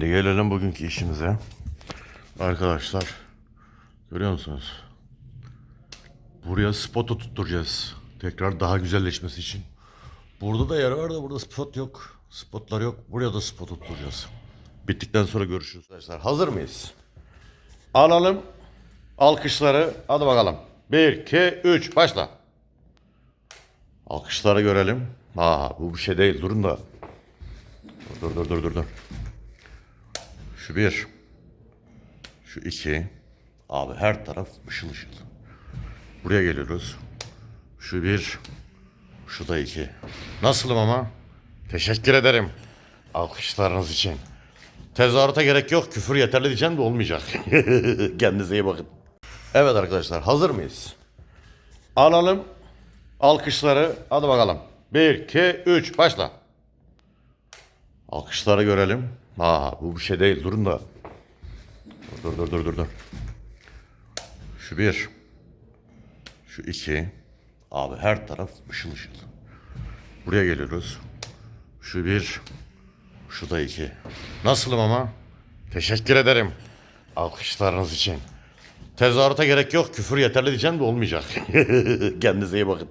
Şimdi gelelim bugünkü işimize. Arkadaşlar görüyor musunuz? Buraya spotu tutturacağız. Tekrar daha güzelleşmesi için. Burada da yer var da burada spot yok. Spotlar yok. Buraya da spot tutturacağız. Bittikten sonra görüşürüz arkadaşlar. Hazır mıyız? Alalım alkışları. Hadi bakalım. 1, 2, 3 başla. Alkışları görelim. Ha bu bir şey değil. Durun da. Dur dur dur dur dur. Şu bir. Şu iki. Abi her taraf ışıl ışıl. Buraya geliyoruz. Şu bir. Şu da iki. Nasılım ama? Teşekkür ederim. Alkışlarınız için. Tezahürata gerek yok. Küfür yeterli diyeceğim de olmayacak. Kendinize iyi bakın. Evet arkadaşlar hazır mıyız? Alalım alkışları. Hadi bakalım. 1, 2, 3 başla. Alkışları görelim. Ha bu bir şey değil. Durun da. Dur dur dur dur dur. Şu bir. Şu iki. Abi her taraf ışıl ışıl. Buraya geliyoruz. Şu bir. Şu da iki. Nasılım ama? Teşekkür ederim. Alkışlarınız için. Tezahürata gerek yok. Küfür yeterli diyeceğim de olmayacak. Kendinize iyi bakın.